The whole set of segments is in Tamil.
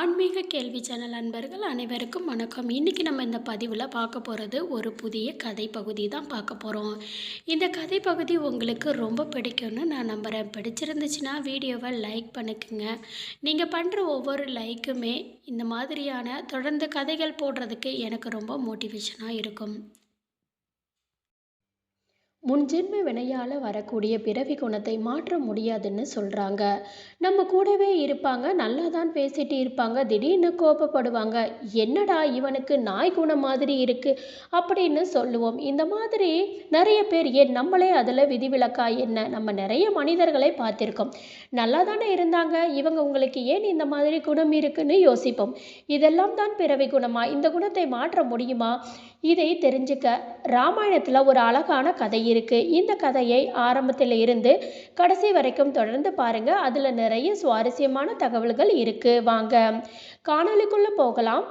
ஆன்மீக கேள்வி சேனல் அன்பர்கள் அனைவருக்கும் வணக்கம். இன்றைக்கி நம்ம இந்த பதிவில் பார்க்க போகிறது ஒரு புதிய கதை பகுதி தான் பார்க்க போகிறோம் இந்த கதை பகுதி உங்களுக்கு ரொம்ப பிடிக்கும்னு நான் நம்புகிறேன் பிடிச்சிருந்துச்சுன்னா வீடியோவை லைக் பண்ணிக்கோங்க. நீங்கள் பண்ணுற ஒவ்வொரு லைக்குமே இந்த மாதிரியான தொடர்ந்து கதைகள் போடுறதுக்கு எனக்கு ரொம்ப மோட்டிவேஷனாக இருக்கும். முன்ஜென்ம வினையால் வரக்கூடிய பிறவி குணத்தை மாற்ற முடியாதுன்னு சொல்கிறாங்க நம்ம கூடவே இருப்பாங்க நல்லா தான் பேசிட்டு இருப்பாங்க திடீர்னு கோபப்படுவாங்க. என்னடா இவனுக்கு நாய் குணம் மாதிரி இருக்குது அப்படின்னு சொல்லுவோம். இந்த மாதிரி நிறைய பேர் ஏன் நம்மளே அதில் விதிவிலக்கா என்ன? நம்ம நிறைய மனிதர்களை பார்த்துருக்கோம். நல்லா தானே இருந்தாங்க? இவங்க உங்களுக்கு ஏன் இந்த மாதிரி குணம் இருக்குன்னு யோசிப்போம். இதெல்லாம் தான் பிறவி குணமா? இந்த குணத்தை மாற்ற முடியுமா? இதை தெரிஞ்சுக்க ராமாயணத்தில் ஒரு அழகான கதை இருக்கு. இந்த கதையை ஆரம்பத்தில் இருந்து கடைசி வரைக்கும் தொடர்ந்து பாருங்க. அதில் நிறைய சுவாரஸ்யமான தகவல்கள் இருக்கு. வாங்க. காணொலிக்குள்ள போகலாம்.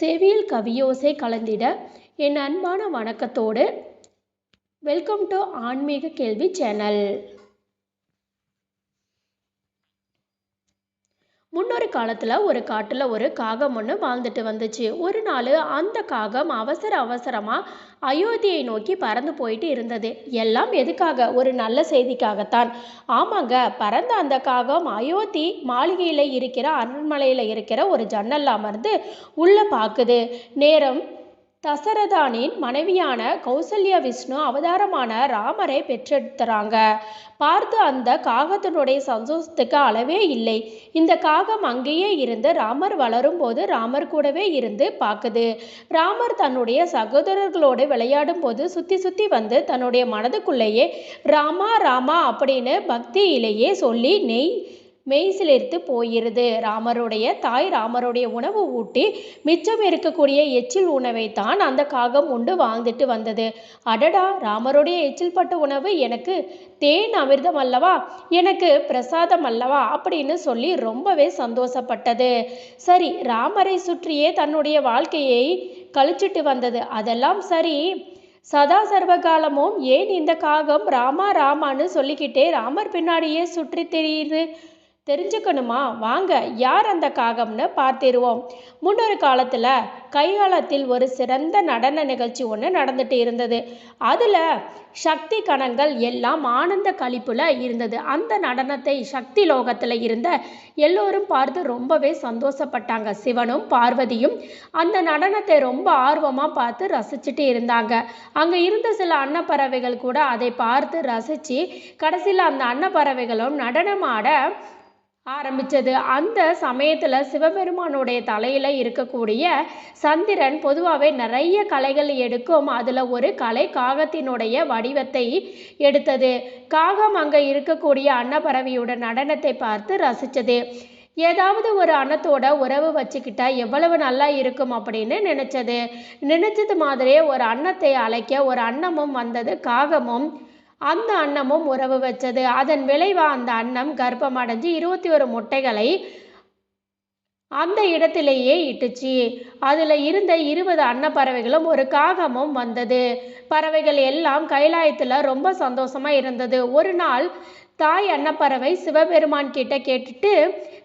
செவியில் கவியோசை கலந்திட என் அன்பான வணக்கத்தோடு. வெல்கம் டு ஆன்மீக கேள்வி சேனல். முன்னொரு காலத்தில் ஒரு காட்டில் ஒரு காகம் ஒன்று வாழ்ந்துட்டு வந்துச்சு. ஒரு நாள் அந்த காகம் அவசர அவசரமாக அயோத்தியை நோக்கி பறந்து போயிட்டு இருந்தது. எல்லாம் எதுக்காக? ஒரு நல்ல செய்திக்காகத்தான். ஆமாங்க பறந்த அந்த காகம் அயோத்தி மாளிகையில் இருக்கிற அரண்மனையில் இருக்கிற ஒரு ஜன்னல் அமர்ந்து உள்ளே பார்க்குது நேரம் தசரதானின் மனைவியான கௌசல்யா விஷ்ணு அவதாரமான ராமரை பெற்றெடுத்துறாங்க பார்த்து அந்த காகத்தினுடைய சந்தோஷத்துக்கு அளவே இல்லை. இந்த காகம் அங்கேயே இருந்து ராமர் வளரும் போது ராமர் கூடவே இருந்து பார்க்குது. ராமர் தன்னுடைய சகோதரர்களோடு விளையாடும் போது சுற்றி சுற்றி வந்து தன்னுடைய மனதுக்குள்ளேயே ராமா ராமா அப்படின்னு பக்தியிலேயே சொல்லி நெய் மெய்சிலிர்த்து போயிருது ராமருடைய தாய் ராமருடைய உணவு ஊட்டி மிச்சம் இருக்கக்கூடிய எச்சில் உணவை தான் அந்த காகம் உண்டு வாழ்ந்துட்டு வந்தது. அடடா ராமருடைய எச்சில் பட்ட உணவு எனக்கு தேன் அமிர்தம் அல்லவா? எனக்கு பிரசாதம் அல்லவா? அப்படின்னு சொல்லி ரொம்பவே சந்தோஷப்பட்டது. சரி ராமரை சுற்றியே தன்னுடைய வாழ்க்கையை கழிச்சிட்டு வந்தது. அதெல்லாம் சரி. சதா சர்வகாலமும் ஏன் இந்த காகம் ராமா ராமான்னு சொல்லிக்கிட்டே ராமர் பின்னாடியே சுற்றி தெரியுது? தெரிஞ்சுக்கணுமா? வாங்க யார் அந்த காகம்னு பார்த்திருவோம். முன்னொரு காலத்தில் கைகாலத்தில் ஒரு சிறந்த நடன நிகழ்ச்சி ஒன்று நடந்துட்டு இருந்தது. அதில் சக்தி கணங்கள் எல்லாம் ஆனந்த கழிப்பில் இருந்தது. அந்த நடனத்தை சக்தி லோகத்தில் இருந்த எல்லோரும் பார்த்து ரொம்பவே சந்தோஷப்பட்டாங்க. சிவனும் பார்வதியும் அந்த நடனத்தை ரொம்ப ஆர்வமாக பார்த்து ரசிச்சுட்டு இருந்தாங்க. அங்கே இருந்த சில அன்னப்பறவைகள் கூட அதை பார்த்து ரசித்து கடைசியில் அந்த அன்னப்பறவைகளும் நடனமாட ஆரம்பித்தது அந்த சமயத்தில் சிவபெருமானுடைய தலையில் இருக்கக்கூடிய சந்திரன் பொதுவாகவே நிறைய கலைகள் எடுக்கும். அதில் ஒரு கலை காகத்தினுடைய வடிவத்தை எடுத்தது. காகம் அங்கே இருக்கக்கூடிய அன்னபறவையோட நடனத்தை பார்த்து ரசித்தது ஏதாவது ஒரு அன்னத்தோட உறவு வச்சுக்கிட்டா எவ்வளவு நல்லா இருக்கும் அப்படின்னு நினச்சது. நினச்சது மாதிரியே ஒரு அன்னத்தை அழைக்க ஒரு அன்னமும் வந்தது காகமும். அந்த அன்னமும் உறவு வச்சது. அதன் விளைவாக அந்த அன்னம் கர்ப்பம் அடைஞ்சு இருபத்தி ஒரு முட்டைகளை அந்த இடத்திலேயே இட்டுச்சு. அதில் இருந்த இருபது அன்னப்பறவைகளும் ஒரு காகமும் வந்தது. பறவைகள் எல்லாம் கைலாயத்தில் ரொம்ப சந்தோஷமாக இருந்தது. ஒரு நாள் தாய் அன்னப்பறவை சிவபெருமான் கிட்ட கேட்டுட்டு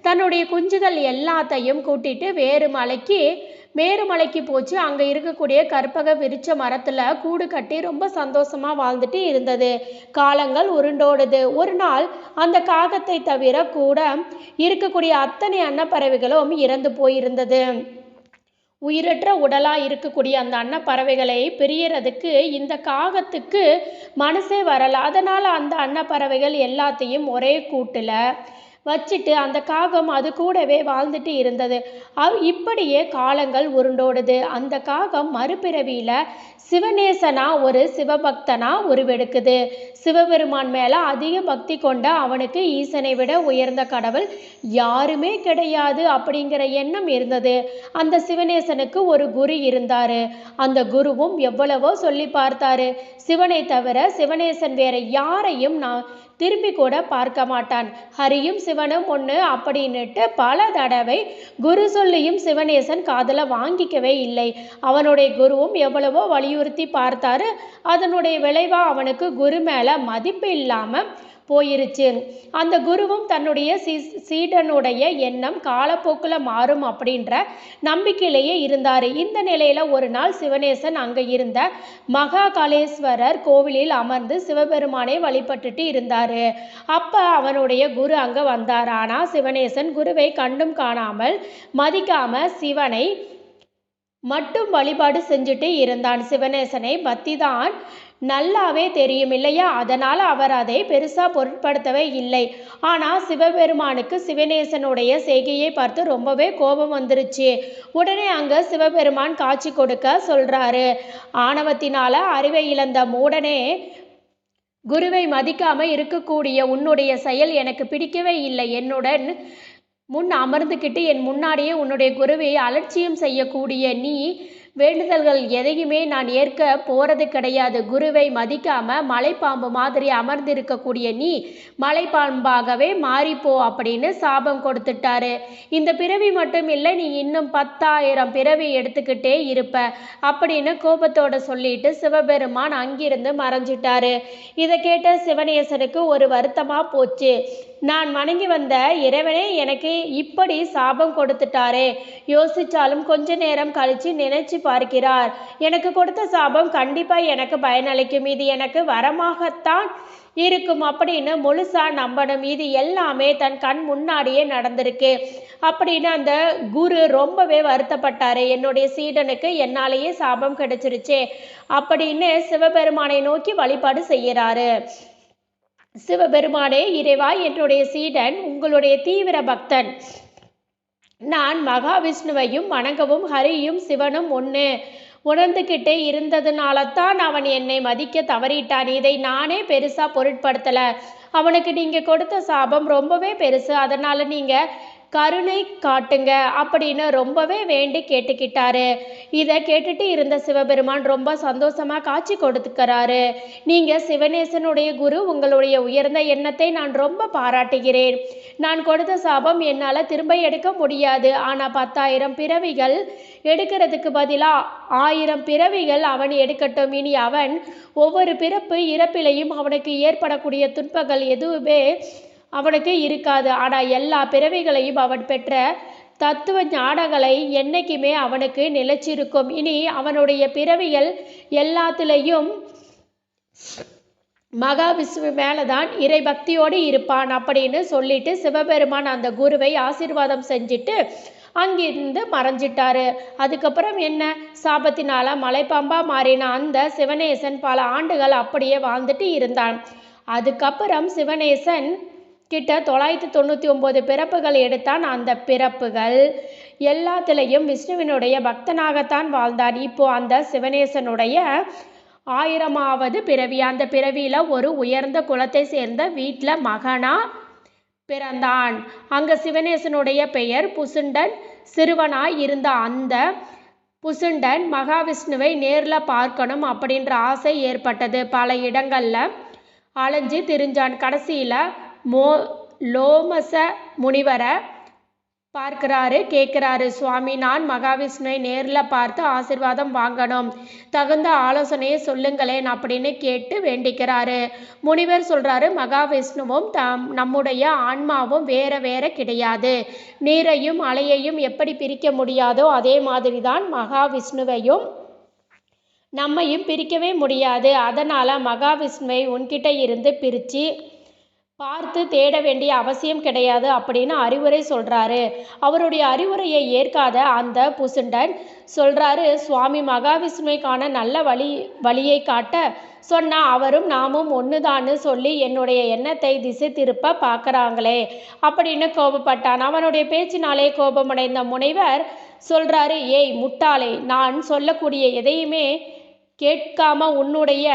தன்னுடைய குஞ்சுகள் எல்லாத்தையும் கூட்டிட்டு வேறு மலைக்கு மேருமலைக்கு போச்சு. அங்கே இருக்கக்கூடிய கற்பக விரிச்ச மரத்தில் கூடு கட்டி ரொம்ப சந்தோஷமாக வாழ்ந்துட்டு இருந்தது. காலங்கள் உருண்டோடுது. ஒரு நாள் அந்த காகத்தை தவிர கூட இருக்கக்கூடிய அத்தனை அன்னப்பறவைகளும் இறந்து போயிருந்தது. உயிரற்ற உடலாக இருக்கக்கூடிய அந்த அன்னப்பறவைகளை பிரியறதுக்கு இந்த காகத்துக்கு மனசே வரலை. அதனால் அந்த அன்னப்பறவைகள் எல்லாத்தையும் ஒரே கூட்டில் வச்சுட்டு அந்த காகம் அது கூடவே வாழ்ந்துட்டு இருந்தது. அவ் இப்படியே காலங்கள் உருண்டோடுது. அந்த காகம் மறுபிறவியில் சிவநேசனா ஒரு சிவபக்தனா உருவெடுக்குது. சிவபெருமான் மேலே அதிக பக்தி கொண்ட அவனுக்கு ஈசனை விட உயர்ந்த கடவுள் யாருமே கிடையாது அப்படிங்கிற எண்ணம் இருந்தது. அந்த சிவநேசனுக்கு ஒரு குரு இருந்தார். அந்த குருவும் எவ்வளவோ சொல்லி பார்த்தாரு. சிவனை தவிர சிவநேசன் வேற யாரையும் நான் திரும்பி கூட பார்க்க மாட்டான். ஹரியும் சிவனும் ஒன்று அப்படின்னுட்டு பல தடவை குரு சொல்லியும் சிவனேசன் காதில் வாங்கிக்கவே இல்லை. அவனுடைய குருவும் எவ்வளவோ வலியுறுத்தி பார்த்தாரு. அதனுடைய விளைவாக அவனுக்கு குரு மேலே மதிப்பு இல்லாமல் போயிருச்சு. அந்த குருவும் தன்னுடைய சீ சீடனுடைய எண்ணம் காலப்போக்கில் மாறும் அப்படின்ற நம்பிக்கையிலேயே இருந்தார். இந்த நிலையில் ஒரு நாள் சிவனேசன் அங்கே இருந்த மகாகாலேஸ்வரர் கோவிலில் அமர்ந்து சிவபெருமானை வழிபட்டுட்டு இருந்தார். அப்போ அவனுடைய குரு அங்கே வந்தார். ஆனால் சிவனேசன் குருவை கண்டும் காணாமல் மதிக்காம சிவனை மட்டும் வழிபாடு செஞ்சுட்டு இருந்தான். சிவனேசனை பக்தி தான் நல்லாவே தெரியும் இல்லையா அதனால் அவர் அதை பெருசாக பொருட்படுத்தவே இல்லை. ஆனால் சிவபெருமானுக்கு சிவநேசனுடைய செய்கையை பார்த்து ரொம்பவே கோபம் வந்துருச்சு. உடனே அங்கே சிவபெருமான் காட்சி கொடுக்க சொல்கிறாரு ஆணவத்தினால அறிவை இழந்த மூடனே குருவை மதிக்காம இருக்கக்கூடிய உன்னுடைய செயல் எனக்கு பிடிக்கவே இல்லை. என்னுடன் முன் அமர்ந்துக்கிட்டு என் முன்னாடியே உன்னுடைய குருவை அலட்சியம் செய்யக்கூடிய நீ வேண்டுதல்கள் எதையுமே நான் ஏற்க போறது கிடையாது. குருவை மதிக்காம மலைப்பாம்பு மாதிரி அமர்ந்திருக்கக்கூடிய நீ மலைப்பாம்பாகவே மாறிப்போ அப்படின்னு சாபம் கொடுத்துட்டாரு. இந்த பிறவி மட்டும் இல்லை நீ இன்னும் பத்தாயிரம் பிறவி எடுத்துக்கிட்டே இருப்ப அப்படின்னு கோபத்தோட சொல்லிட்டு சிவபெருமான் அங்கிருந்து மறைஞ்சிட்டாரு. இதை கேட்ட சிவனேசனுக்கு ஒரு வருத்தமா போச்சு. நான் வணங்கி வந்த இறைவனே எனக்கு இப்படி சாபம் கொடுத்துட்டாரே. யோசிச்சாலும் கொஞ்ச நேரம் கழிச்சு நினைச்சு பார்க்கிறார். எனக்கு கொடுத்த சாபம் கண்டிப்பா எனக்கு பயனளிக்கும். இது எனக்கு வரமாகத்தான் இருக்கும். அப்படின்னு முழுசா நம்பணும். இது எல்லாமே தன் கண் முன்னாடியே நடந்திருக்கு. அப்படின்னு அந்த குரு ரொம்பவே வருத்தப்பட்டாரு. என்னுடைய சீடனுக்கு என்னாலேயே சாபம் கிடைச்சிருச்சே அப்படின்னு சிவபெருமானை நோக்கி வழிபாடு செய்யறாரு சிவபெருமானே இறைவா என்னுடைய சீடன் உங்களுடைய தீவிர பக்தன். நான் மகாவிஷ்ணுவையும் வணங்கவும் ஹரியும் சிவனும் ஒன்று உணர்ந்துக்கிட்டே இருந்ததுனால தான் அவன் என்னை மதிக்க தவறிட்டான். இதை நானே பெருசாக பொருட்படுத்தலை. அவனுக்கு நீங்கள் கொடுத்த சாபம் ரொம்பவே பெருசு. அதனால் நீங்கள் கருணை காட்டுங்க அப்படின்னு ரொம்பவே வேண்டி கேட்டுக்கிட்டாரு. இதை கேட்டுட்டு இருந்த சிவபெருமான் ரொம்ப சந்தோஷமா காட்சி கொடுத்துக்கிறாரு. நீங்க சிவநேசனுடைய குரு உங்களுடைய உயர்ந்த எண்ணத்தை நான் ரொம்ப பாராட்டுகிறேன். நான் கொடுத்த சாபம் என்னால் திரும்ப எடுக்க முடியாது. ஆனால் பத்தாயிரம் பிறவிகள் எடுக்கிறதுக்கு பதிலாக ஆயிரம் பிறவிகள் அவன் எடுக்கட்டும். இனி அவன் ஒவ்வொரு பிறப்பு இறப்பிலையும் அவனுக்கு ஏற்படக்கூடிய துன்பங்கள் எதுவுமே அவனுக்கு இருக்காது. ஆனால் எல்லா பிறவிகளையும் அவன் பெற்ற தத்துவ ஞானங்களை என்னைக்குமே அவனுக்கு நிலைச்சிருக்கும். இனி அவனுடைய பிறவிகள் எல்லாத்துலேயும் மகாவிஷ்ணு மேலே தான் இறை பக்தியோடு இருப்பான் அப்படின்னு சொல்லிட்டு சிவபெருமான் அந்த குருவை ஆசீர்வாதம் செஞ்சுட்டு அங்கிருந்து மறைஞ்சிட்டாரு. அதுக்கப்புறம் என்ன? சாபத்தினால மலைப்பாம்பா மாறின அந்த சிவனேசன் பல ஆண்டுகள் அப்படியே வாழ்ந்துட்டு இருந்தான். அதுக்கப்புறம் சிவனேசன் கிட்ட தொள்ளாயிரத்தி தொண்ணூற்றி ஒம்பது பிறப்புகள் எடுத்தான் அந்த பிறப்புகள். எல்லாத்துலேயும் விஷ்ணுவினுடைய பக்தனாகத்தான் வாழ்ந்தான். இப்போ அந்த சிவனேசனுடைய ஆயிரமாவது பிறவி. அந்த பிறவியில் ஒரு உயர்ந்த குலத்தை சேர்ந்த வீட்டில் மகனாக பிறந்தான். அங்கே சிவனேசனுடைய பெயர் புசுண்டன் சிறுவனாய் இருந்த அந்த புசுண்டன் மகாவிஷ்ணுவை நேரில் பார்க்கணும் அப்படின்ற ஆசை ஏற்பட்டது. பல இடங்களில் அலைஞ்சு திரிஞ்சான். கடைசியில் மோ லோமச முனிவரை பார்க்கிறாரு கேட்குறாரு சுவாமி நான் மகாவிஷ்ணுவை நேரில் பார்த்து ஆசிர்வாதம் வாங்கணும். தகுந்த ஆலோசனையை சொல்லுங்களேன் அப்படின்னு கேட்டு வேண்டிக்கிறாரு. முனிவர் சொல்கிறாரு மகாவிஷ்ணுவும் தம் நம்முடைய ஆன்மாவும் வேற வேற கிடையாது. நீரையும் அலையையும் எப்படி பிரிக்க முடியாதோ அதே மாதிரி தான் மகாவிஷ்ணுவையும் நம்மையும் பிரிக்கவே முடியாது. அதனால் மகாவிஷ்ணுவை உன்கிட்ட இருந்து பிரித்து பார்த்து தேட வேண்டிய அவசியம் கிடையாது அப்படின்னு அறிவுரை சொல்கிறாரு அவருடைய அறிவுரையை ஏற்காத அந்த புசுண்டன் சொல்கிறாரு சுவாமி மகாவிஷ்ணுவைக்கான நல்ல வழி வழியை காட்ட சொன்னால் அவரும் நாமும் ஒன்றுதான்னு சொல்லி என்னுடைய எண்ணத்தை திசை திருப்ப பார்க்குறாங்களே அப்படின்னு கோபப்பட்டான். அவனுடைய பேச்சினாலே கோபமடைந்த முனைவர் சொல்கிறாரு ஏய் முட்டாளே நான் சொல்லக்கூடிய எதையுமே கேட்காம உன்னுடைய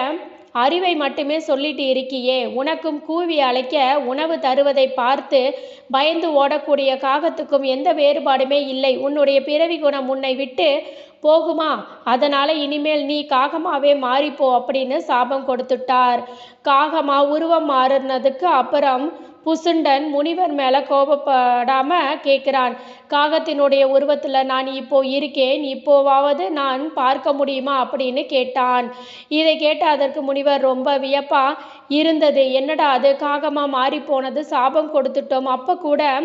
அறிவை மட்டுமே சொல்லிட்டு இருக்கியே. உனக்கும் கூவி அழைக்க உணவு தருவதை பார்த்து பயந்து ஓடக்கூடிய காகத்துக்கும் எந்த வேறுபாடுமே இல்லை. உன்னுடைய பிறவி குணம் உன்னை விட்டு போகுமா? அதனால் இனிமேல் நீ காகமாவே மாறிப்போ அப்படின்னு சாபம் கொடுத்துட்டார். காகமா உருவம் மாறினதுக்கு அப்புறம் புசுண்டன் முனிவர் மேலே கோபப்படாமல் கேட்குறான் காகத்தினுடைய உருவத்தில் நான் இப்போ இருக்கேன். இப்போவாவது நான் பார்க்க முடியுமா? அப்படின்னு கேட்டான். இதை கேட்ட அதற்கு முனிவர் ரொம்ப வியப்பா இருந்தது. என்னடா அது? காகமாக மாறி போனது? சாபம் கொடுத்துட்டோம். அப்போ கூட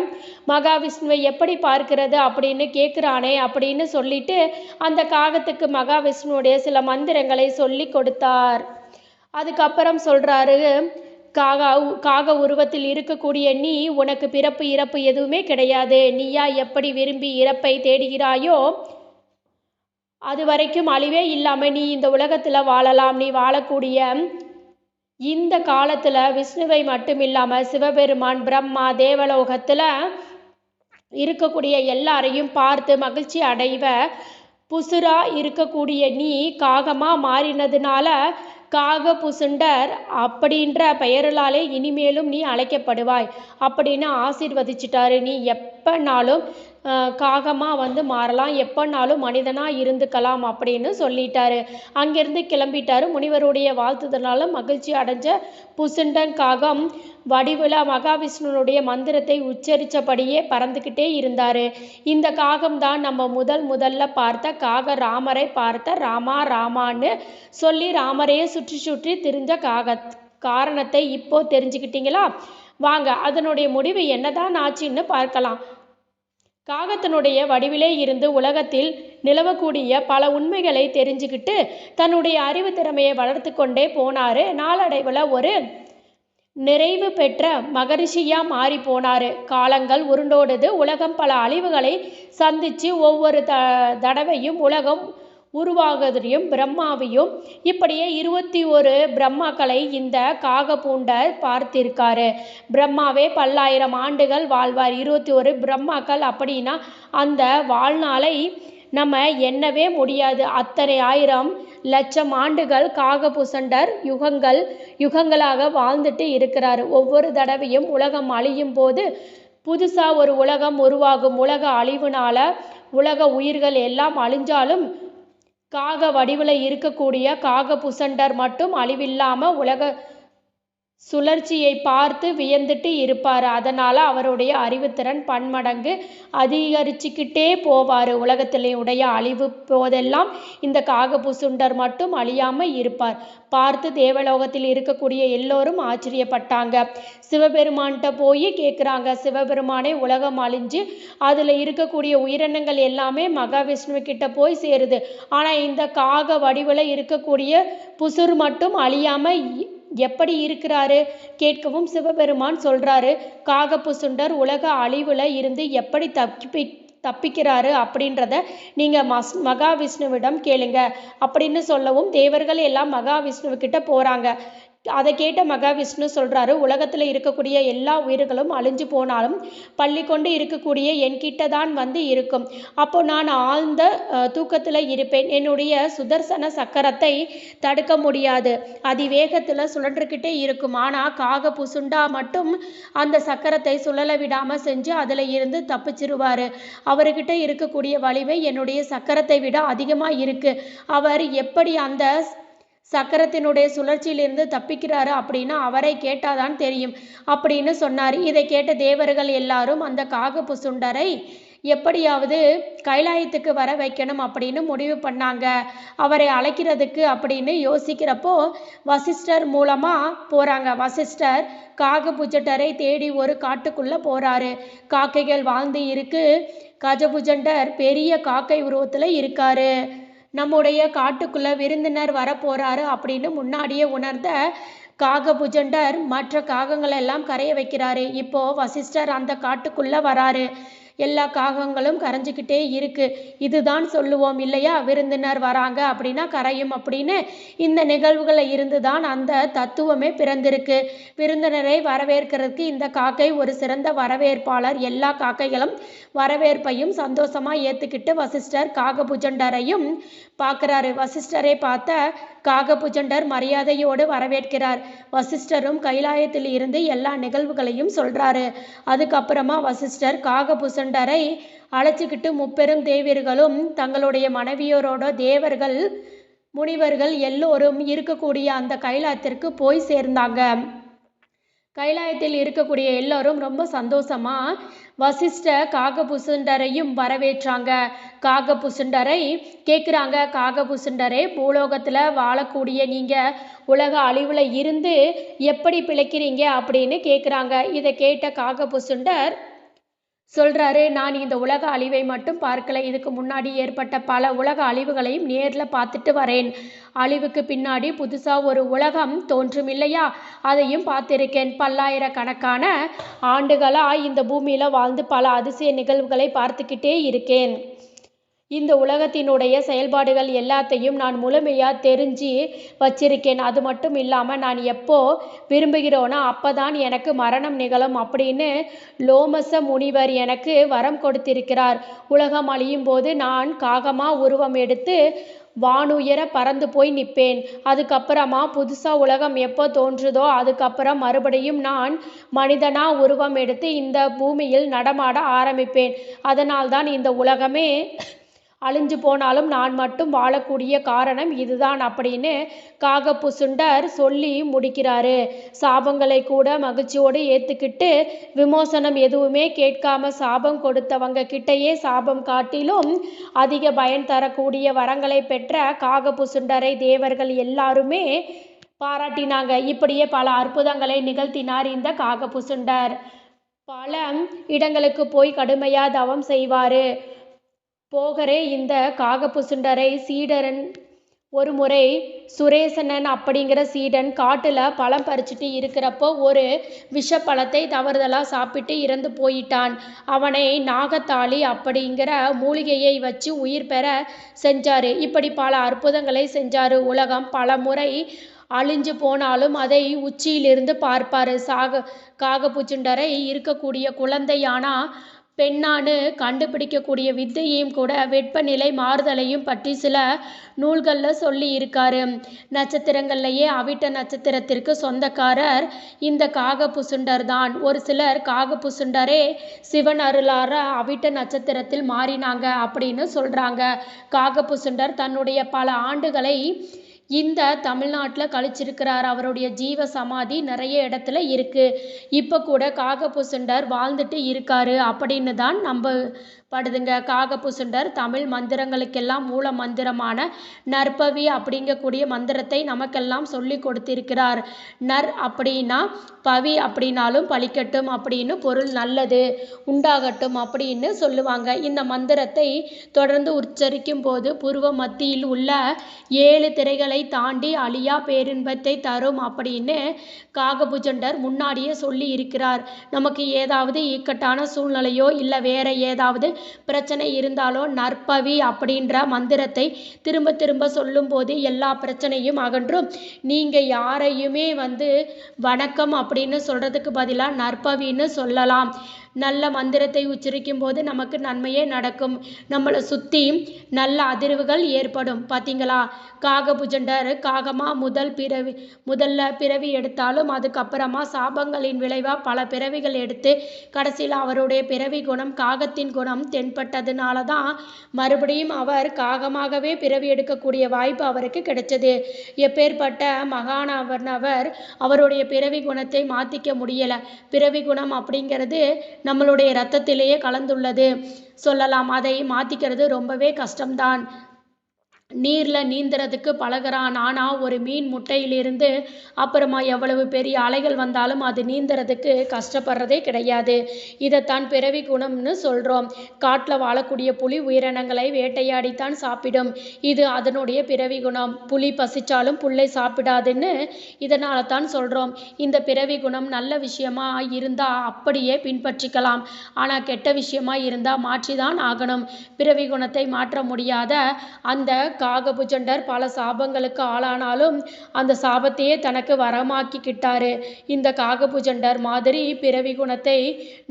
மகாவிஷ்ணுவை எப்படி பார்க்கிறது? அப்படின்னு கேட்குறானே அப்படின்னு சொல்லிட்டு அந்த காகத்துக்கு மகாவிஷ்ணுவுடைய சில மந்திரங்களை சொல்லி கொடுத்தார். அதுக்கப்புறம் சொல்கிறாரு காகா காக உருவத்தில் இருக்கக்கூடிய நீ உனக்கு பிறப்பு இறப்பு எதுவுமே கிடையாது. நீயா எப்படி விரும்பி இறப்பை தேடுகிறாயோ அது வரைக்கும் அழிவே இல்லாமல் நீ இந்த உலகத்தில் வாழலாம். நீ வாழக்கூடிய இந்த காலத்தில் விஷ்ணுவை மட்டும் இல்லாமல் சிவபெருமான் பிரம்மா தேவலோகத்தில் இருக்கக்கூடிய எல்லாரையும் பார்த்து மகிழ்ச்சி அடைவ புசுரா இருக்கக்கூடிய நீ காகமாக மாறினதுனால காக புசுண்டர் அப்படின்ற பெயரலாலே இனிமேலும் நீ அழைக்கப்படுவாய் அப்படின்னு ஆசீர்வதிச்சிட்டாரு. நீ எப்பனாலும் காகமாக வந்து மாறலாம். எப்போனாலும் மனிதனாக இருந்துக்கலாம் அப்படின்னு சொல்லிட்டாரு. அங்கேருந்து கிளம்பிட்டாரு. முனிவருடைய வாழ்த்துதனால மகிழ்ச்சி அடைஞ்ச புசுண்டன் காகம் வடிவில் மகாவிஷ்ணுனுடைய மந்திரத்தை உச்சரித்தபடியே பறந்துக்கிட்டே இருந்தார். இந்த காகம் தான் நம்ம முதல் முதல்ல பார்த்த காக ராமரை பார்த்த ராமா ராமான்னு சொல்லி ராமரையே சுற்றி சுற்றி திரிஞ்ச காக காரணத்தை இப்போ தெரிஞ்சுக்கிட்டீங்களா? வாங்க அதனுடைய முடிவு என்னதான் ஆச்சுன்னு பார்க்கலாம். காகத்தினுடைய வடிவிலே இருந்து உலகத்தில் நிலவக்கூடிய பல உண்மைகளை தெரிஞ்சுக்கிட்டு தன்னுடைய அறிவு திறமையை வளர்த்து கொண்டே போனார். நாளடைவில் ஒரு நிறைவு பெற்ற மகரிஷியாக மாறி போனார். காலங்கள் உருண்டோடுது. உலகம் பல அழிவுகளை சந்தித்து ஒவ்வொரு த தடவையும் உலகம் உருவாகுவதையும் பிரம்மாவையும். இப்படியே இருபத்தி ஒரு பிரம்மாக்களை இந்த காகபூண்டர் பார்த்திருக்காரு. பிரம்மாவே பல்லாயிரம் ஆண்டுகள் வாழ்வார். இருபத்தி ஒரு பிரம்மாக்கள் அப்படின்னா அந்த வாழ்நாளை நம்ம எண்ணவே முடியாது. அத்தனை ஆயிரம் லட்சம் ஆண்டுகள் காகபுசண்டர் யுகங்கள் யுகங்களாக வாழ்ந்துட்டு இருக்கிறார். ஒவ்வொரு தடவையும் உலகம் அழியும் போது புதுசாக ஒரு உலகம் உருவாகும். உலக அழிவுனால உலக உயிர்கள் எல்லாம் அழிஞ்சாலும் காக வடிவில் இருக்கக்கூடிய காக புசண்டர் மட்டும் அழிவில்லாமல் உலக சுழற்சியை பார்த்து வியந்துட்டு இருப்பார். அதனால் அவருடைய அறிவுத்திறன் பன்மடங்கு அதிகரிச்சுக்கிட்டே போவார். உலகத்திலேயுடைய அழிவு போதெல்லாம் இந்த காகபுசுண்டர் மட்டும் அழியாமல் இருப்பார். பார்த்து தேவலோகத்தில் இருக்கக்கூடிய எல்லோரும் ஆச்சரியப்பட்டாங்க. சிவபெருமான்கிட்ட போய் கேட்குறாங்க. சிவபெருமானே உலகம் அழிஞ்சு அதில் இருக்கக்கூடிய உயிரினங்கள் எல்லாமே மகாவிஷ்ணு கிட்ட போய் சேருது. ஆனால் இந்த காக வடிவில் இருக்கக்கூடிய புசுர் மட்டும் அழியாமல் எப்படி இருக்கிறாரு? கேட்கவும் சிவபெருமான் சொல்றாரு காகப்புசுண்டர் உலக அழிவுல இருந்து எப்படி தப்பி தப்பிக்கிறாரு? அப்படின்றத நீங்கள் மஸ் மகாவிஷ்ணுவிடம் கேளுங்க. அப்படின்னு சொல்லவும் தேவர்கள் எல்லாம் மகாவிஷ்ணுவுக்கிட்ட போகிறாங்க அதை கேட்ட மகாவிஷ்ணு சொல்கிறாரு உலகத்தில் இருக்கக்கூடிய எல்லா உயிர்களும் அழிஞ்சு போனாலும் பள்ளி கொண்டு இருக்கக்கூடிய என்கிட்ட தான் வந்து இருக்கும். அப்போ நான் ஆழ்ந்த தூக்கத்தில் இருப்பேன். என்னுடைய சுதர்சன சக்கரத்தை தடுக்க முடியாது. அதிவேகத்தில் சுழன்றுக்கிட்டே இருக்கும். ஆனால் காக புசுண்டா மட்டும் அந்த சக்கரத்தை சுழல விடாமல் செஞ்சு அதில் இருந்து தப்பிச்சிருவார். அவர்கிட்ட இருக்கக்கூடிய வலிமை என்னுடைய சக்கரத்தை விட அதிகமாக இருக்குது அவர் எப்படி அந்த சக்கரத்தினுடைய சுழற்சியிலிருந்து தப்பிக்கிறாரு அப்படின்னா அவரை கேட்டாதான் தெரியும். அப்படின்னு சொன்னார். இதை கேட்ட தேவர்கள் எல்லாரும் அந்த காகப்புசுண்டரை எப்படியாவது கைலாயத்துக்கு வர வைக்கணும் அப்படின்னு முடிவு பண்ணாங்க. அவரை அழைக்கிறதுக்கு அப்படின்னு யோசிக்கிறப்போ வசிஷ்டர் மூலமாக போகிறாங்க வசிஷ்டர் காகபுஜட்டரை தேடி ஒரு காட்டுக்குள்ளே போகிறாரு காக்கைகள் வாழ்ந்து இருக்கு. கஜபுஜண்டர் பெரிய காக்கை உருவத்தில் இருக்காரு. நம்முடைய காட்டுக்குள்ளே விருந்தினர் வரப்போகிறாரு அப்படின்னு முன்னாடியே உணர்ந்த காகபுஜண்டர் மற்ற காகங்களெல்லாம் கரைய வைக்கிறாரு. இப்போ வசிஷ்டர் அந்த காட்டுக்குள்ளே வராரு. எல்லா காகங்களும் கரைஞ்சிக்கிட்டே இருக்கு. இதுதான் சொல்லுவோம் இல்லையா? விருந்தினர் வராங்க அப்படின்னா கரையும் அப்படின்னு இந்த நிகழ்வுகளில் இருந்து தான் அந்த தத்துவமே பிறந்திருக்கு. விருந்தினரை வரவேற்கிறதுக்கு இந்த காக்கை ஒரு சிறந்த வரவேற்பாளர். எல்லா காக்கைகளும் வரவேற்பையும் சந்தோஷமாக ஏற்றுக்கிட்டு வசிஷ்டர் காகபுஜண்டரையும் பார்க்குறாரு. வசிஷ்டரை பார்த்த காகபுஜண்டர் மரியாதையோடு வரவேற்கிறார். வசிஷ்டரும் கைலாயத்தில் இருந்து எல்லா நிகழ்வுகளையும் சொல்கிறாரு அதுக்கப்புறமா வசிஷ்டர் காகபுஜண்டரை அழைச்சிக்கிட்டு முப்பெரும் தேவியர்களும் தங்களுடைய மனைவியரோட தேவர்கள் முனிவர்கள் எல்லோரும் இருக்கக்கூடிய அந்த கைலாயத்திற்கு போய் சேர்ந்தாங்க. கைலாயத்தில் இருக்கக்கூடிய எல்லோரும் ரொம்ப சந்தோஷமா வசிஷ்ட காகபுசுண்டரையும் வரவேற்றாங்க. காகபுசுண்டரை கேட்குறாங்க காகபுசுண்டரே பூலோகத்தில் வாழக்கூடிய நீங்கள் உலக அழிவில் இருந்து எப்படி பிழைக்கிறீங்க அப்படின்னு கேட்குறாங்க இதை கேட்ட காகபுசுண்டர் சொல்கிறாரு நான் இந்த உலக அழிவை மட்டும் பார்க்கல. இதுக்கு முன்னாடி ஏற்பட்ட பல உலக அழிவுகளையும் நேரில் பார்த்துட்டு வரேன். அழிவுக்கு பின்னாடி புதுசாக ஒரு உலகம் தோன்றும் இல்லையா அதையும் பார்த்துருக்கேன். பல்லாயிரக்கணக்கான ஆண்டுகளாக இந்த பூமியில் வாழ்ந்து பல அதிசய நிகழ்வுகளை பார்த்துக்கிட்டே இருக்கேன். இந்த உலகத்தினுடைய செயல்பாடுகள் எல்லாத்தையும் நான் முழுமையாக தெரிஞ்சு வச்சிருக்கேன். அது மட்டும் இல்லாமல் நான் எப்போ விரும்புகிறோனோ அப்போ தான் எனக்கு மரணம் நிகழும் அப்படின்னு லோமச முனிவர் எனக்கு வரம் கொடுத்திருக்கிறார். உலகம் அழியும் போது நான் காகமாக உருவம் எடுத்து வானுயர பறந்து போய் நிற்பேன். அதுக்கப்புறமா புதுசாக உலகம் எப்போ தோன்றுதோ அதுக்கப்புறம் மறுபடியும் நான் மனிதனாக உருவம் எடுத்து இந்த பூமியில் நடமாட ஆரம்பிப்பேன். அதனால்தான் இந்த உலகமே அழிஞ்சு போனாலும் நான் மட்டும் வாழக்கூடிய காரணம் இதுதான் அப்படின்னு காகபுசுண்டர் சொல்லி முடிக்கிறாரு. சாபங்களை கூட மகிழ்ச்சியோடு ஏற்றுக்கிட்டு விமோசனம் எதுவுமே கேட்காம சாபம் கொடுத்தவங்க கிட்டேயே சாபம் காட்டிலும் அதிக பயன் தரக்கூடிய வரங்களை பெற்ற காகப்புசுண்டரை தேவர்கள் எல்லாருமே பாராட்டினாங்க. இப்படியே பல அற்புதங்களை நிகழ்த்தினார் இந்த காகபுசுண்டர் பல இடங்களுக்கு போய் கடுமையாக தவம் செய்வார். போகரே இந்த காகப்புசுண்டரை சீடரன் ஒரு முறை சுரேசனன் அப்படிங்கிற சீடன் காட்டில் பழம் பறிச்சுட்டு இருக்கிறப்போ ஒரு விஷப்பழத்தை தவறுதலாக சாப்பிட்டு இறந்து போயிட்டான். அவனை நாகத்தாளி அப்படிங்கிற மூலிகையை வச்சு உயிர் பெற செஞ்சார். இப்படி பல அற்புதங்களை செஞ்சார். உலகம் பல முறை அழிஞ்சு போனாலும் அதை உச்சியிலிருந்து பார்ப்பார். சாக காகப்புச்சுண்டரை இருக்கக்கூடிய குழந்தையானா பெண்ணானு கண்டுபிடிக்கக்கூடிய வித்தையையும் கூட வெப்பநிலை மாறுதலையும் பற்றி சில நூல்களில் சொல்லி இருக்காரு நட்சத்திரங்கள்லையே அவிட்ட நட்சத்திரத்திற்கு சொந்தக்காரர் இந்த காகபுசுண்டர் தான். ஒரு சிலர் காகபுசுண்டரே சிவன் அருளார அவிட்ட நட்சத்திரத்தில் மாறினாங்க அப்படின்னு சொல்கிறாங்க காகபுசுண்டர் தன்னுடைய பல ஆண்டுகளை இந்த தமிழ்நாட்டில் கழிச்சிருக்கிறார். அவருடைய ஜீவ சமாதி நிறைய இடத்துல இருக்குது இப்போ கூட காகபூசண்டர் வாழ்ந்துட்டு இருக்காரு. அப்படின்னு தான் நம்ம படுதுங்க. காகபுசுண்டர் தமிழ் மந்திரங்களுக்கெல்லாம் மூல மந்திரமான நற்பவி அப்படிங்கக்கூடிய மந்திரத்தை நமக்கெல்லாம் சொல்லி கொடுத்திருக்கிறார். நர் அப்படின்னா பவி அப்படின்னாலும் பழிக்கட்டும் அப்படின்னு பொருள் நல்லது உண்டாகட்டும் அப்படின்னு சொல்லுவாங்க. இந்த மந்திரத்தை தொடர்ந்து உச்சரிக்கும் போது புருவ மத்தியில் உள்ள ஏழு திரைகளை தாண்டி அழியா பேரின்பத்தை தரும் அப்படின்னு காகபுஜண்டர் முன்னாடியே சொல்லி இருக்கிறார் நமக்கு ஏதாவது இக்கட்டான சூழ்நிலையோ இல்லை வேற ஏதாவது பிரச்சனை இருந்தாலோ நற்பவி அப்படின்ற மந்திரத்தை திரும்ப திரும்ப சொல்லும்போது எல்லா பிரச்சனையும் அகன்றும். நீங்கள் யாரையுமே வந்து வணக்கம் அப்படின்னு சொல்கிறதுக்கு பதிலாக நற்பவின்னு சொல்லலாம். நல்ல மந்திரத்தை உச்சரிக்கும் போது நமக்கு நன்மையே நடக்கும். நம்மளை சுற்றி நல்ல அதிர்வுகள் ஏற்படும். பார்த்தீங்களா காகபுஜண்டர் காகமாக முதல் பிறவி முதல்ல பிறவி எடுத்தாலும் அதுக்கப்புறமா சாபங்களின் விளைவாக பல பிறவிகள் எடுத்து கடைசியில் அவருடைய பிறவி குணம் காகத்தின் குணம் தென்பட்டதுனால தான் மறுபடியும் அவர் காகமாகவே பிறவி எடுக்கக்கூடிய வாய்ப்பு அவருக்கு கிடைச்சது. எப்பேற்பட்ட மகானவர் அவருடைய பிறவி குணத்தை மாற்றிக்க முடியலை. பிறவி குணம் அப்படிங்கிறது நம்மளுடைய ரத்தத்திலேயே கலந்துள்ளது. சொல்லலாம் அதை மாற்றிக்கிறது ரொம்பவே கஷ்டம்தான். நீரில் நீந்துறதுக்கு பழகுறான். ஆனால் ஒரு மீன் முட்டையிலிருந்து அப்புறமா எவ்வளவு பெரிய அலைகள் வந்தாலும் அது நீந்துறதுக்கு கஷ்டப்படுறதே கிடையாது. இதைத்தான் பிறவி குணம்னு சொல்கிறோம் காட்டில் வாழக்கூடிய புலி உயிரினங்களை வேட்டையாடித்தான் சாப்பிடும். இது அதனுடைய பிறவி குணம். புலி பசிச்சாலும் புல்லை சாப்பிடாதுன்னு இதனால தான் சொல்கிறோம் இந்த பிறவி குணம் நல்ல விஷயமா இருந்தால் அப்படியே பின்பற்றிக்கலாம். ஆனால் கெட்ட விஷயமா இருந்தால் மாற்றி தான் ஆகணும். பிறவி குணத்தை மாற்ற முடியாத அந்த காகபுஜண்டர் பல சாபங்களுக்கு ஆளானாலும் அந்த சாபத்தையே தனக்கு வரமாக்கிக்கிட்டாரு. இந்த காகபுஜண்டர் மாதிரி பிறவி குணத்தை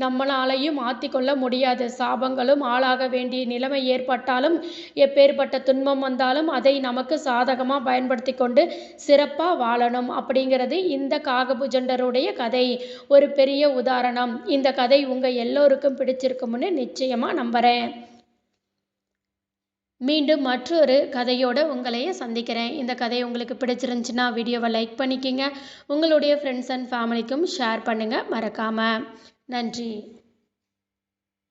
நம்மளாலையும் மாற்றிக்கொள்ள முடியாது. சாபங்களும் ஆளாக வேண்டிய நிலைமை ஏற்பட்டாலும் எப்பேற்பட்ட துன்பம் வந்தாலும் அதை நமக்கு சாதகமாக பயன்படுத்தி கொண்டு சிறப்பாக வாழணும் அப்படிங்கிறது இந்த காகபுஜண்டருடைய கதை. ஒரு பெரிய உதாரணம். இந்த கதை உங்கள் எல்லோருக்கும் பிடிச்சிருக்கும்னு நிச்சயமாக நம்புகிறேன் மீண்டும் மற்றொரு கதையோடு உங்களையே சந்திக்கிறேன். இந்த கதை உங்களுக்கு பிடிச்சிருந்துச்சுன்னா வீடியோவை லைக் பண்ணிக்கிங்க. உங்களுடைய ஃப்ரெண்ட்ஸ் அண்ட் ஃபேமிலிக்கும் ஷேர் பண்ணுங்கள் மறக்காமல் நன்றி.